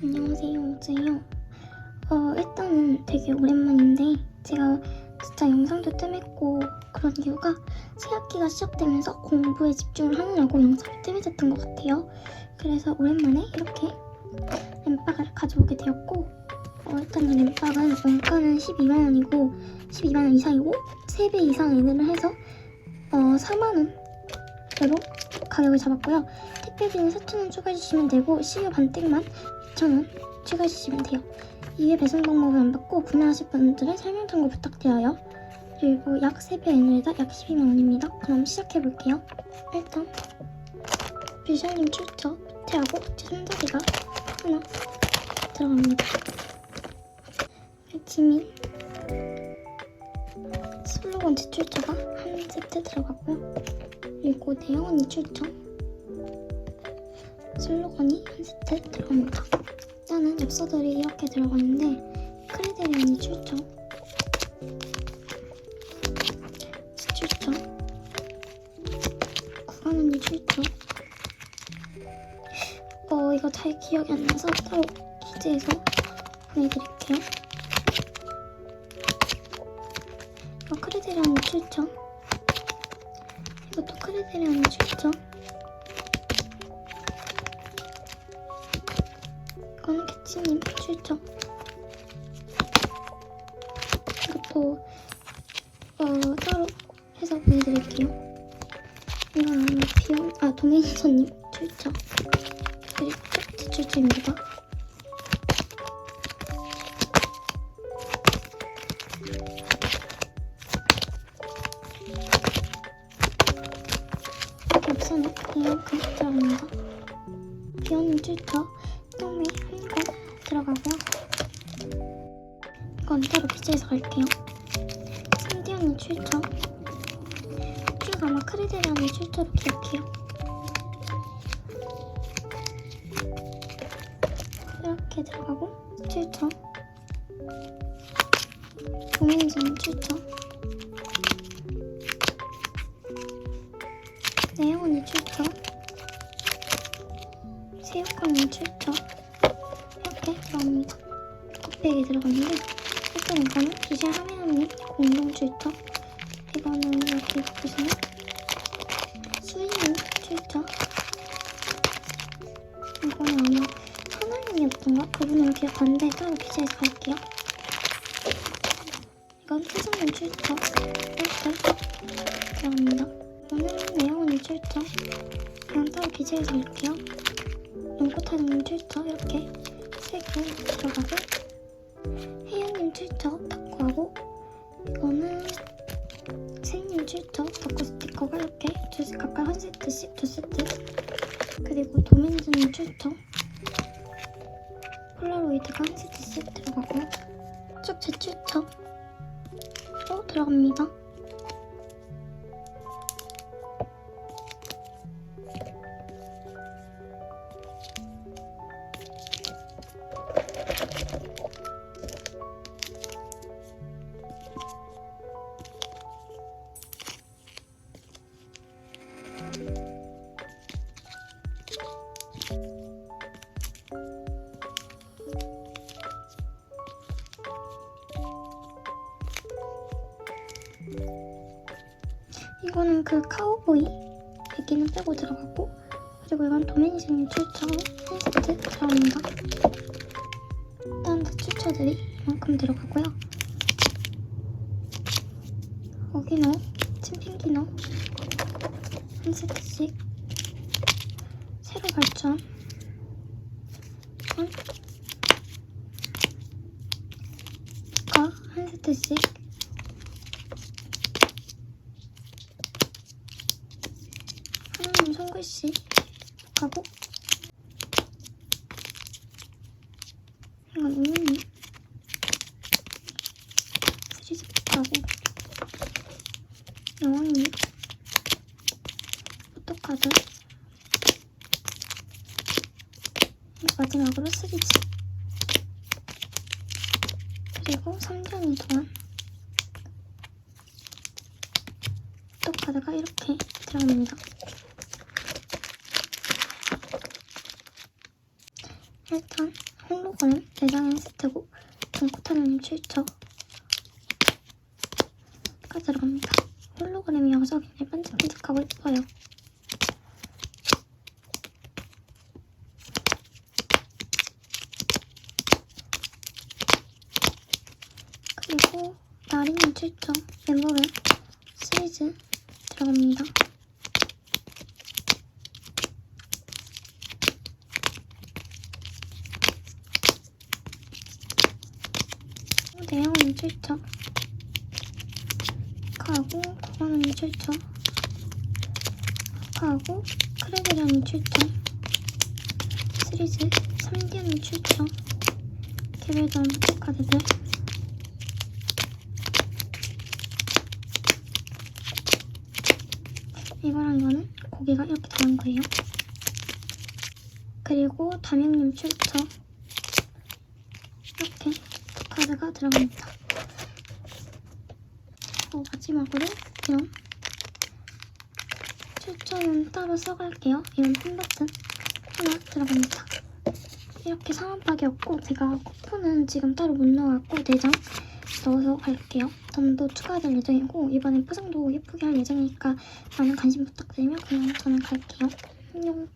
안녕하세요, 오즈예요. 어, 일단은 되게 오랜만인데 제가 진짜 영상도 뜸했고 그런 이유가 새학기가 시작되면서 공부에 집중을 하느라고 영상이 뜸해졌던 것 같아요. 그래서 오랜만에 이렇게 램박을 가져오게 되었고 어, 일단 이 램박은 원가는 12만원이고 12만원 이상이고 3배 이상 인을 해서 어, 4만원으로 가격을 잡았고요. 택배비는 4,000원 추가해주시면 되고 시유 반띵만 2,000원 추가해주시면 돼요. 이외 배송 방법은 안 받고 구매하실 분들은 설명 참고 부탁드려요. 그리고 약 3배 에너지다 약 12만원입니다. 그럼 시작해볼게요. 일단 뷰션님 출처 밑에하고 밑에 손잡이가 하나 들어갑니다. 지민 슬로건 제출처가 한 세트 들어가고요. 그리고 대영 언니 출처 슬로건이 한 세트 들어갑니다. 일단은 엽서들이 이렇게 들어가는데 크레데리 언니 출처. 출처? 구간 언니 출처? 어 이거 잘 기억이 안 나서 따로 기재해서 보내드릴게요. 이거 크레데리 언니 출처? 이것도 크레데리 언니 출처 이거는 캐치님 출처 이것도 어 따로 해서 보내드릴게요. 이건 비용 아 동행이서님 출처 그리고 제 출처입니다. 이만큼 들어갑니다 비오님 출처 들어가고요. 이건 따로 비즈에서 갈게요. 언니 출처. 쭉 아마 크레데리 언니 출처로 기억해요. 이렇게 들어가고 출처. 고민진 출처. 언니 출처. 새우깡이 출처. 컵백에 들어갔는데 일단 이거는 기재 하미언니 공동 출처 이거는 이렇게 보시면 수인이 출처 이거는 아마 하나님이었던가 그분은 기억 안 나는데 따로 기재해서 갈게요. 이건 태성님 출처 이렇게 들어갑니다. 이거는 내영언니 출처 그냥 따로 기재해서 갈게요. 연꽃하님 출처 이렇게 세 개 들어가고 폴라로이드가 한 세트씩 들어가고요 쭉 제 출처. 또 들어갑니다 이거는 그 카우보이 베개는 빼고 들어가고 그리고 이건 도매니즘님 출처 한 세트 들어갑니다. 일단 그 출처들이 이만큼 들어가고요. 어기너, 침핑기너 한 세트씩 새로 발전 한 세트씩 하나는 손 글씨 하고. 이건 우유니 스리스하고. 영원히 포토카드 마지막으로 스리지. 그리고 3견이 동안 포토카드가 이렇게 들어갑니다. 일단 홀로그램 4장의 세트고 동코타르님 출처가 들어갑니다. 홀로그램이어서 굉장히 반짝반짝하고 예뻐요. 그리고 나린님 출처 멤버별 시리즈 들어갑니다. 내용은 출처. 하고 구간은 출처. 하고 크레드련이 출처. 시리즈 3개는 출처. 개별전 카드들. 이거랑 이거는 고개가 이렇게 다른 거예요. 그리고 담임님 출처 카드가 들어갑니다 어, 마지막으로 이런 추천은 따로 써갈게요. 이런 핀 버튼 하나 들어갑니다. 이렇게 상한박이었고 제가 쿠폰은 지금 따로 못 넣어갖고 4장 넣어서 갈게요. 덤도 추가될 예정이고 이번엔 포장도 예쁘게 할 예정이니까 많은 관심 부탁드리며 그냥 저는 갈게요. 안녕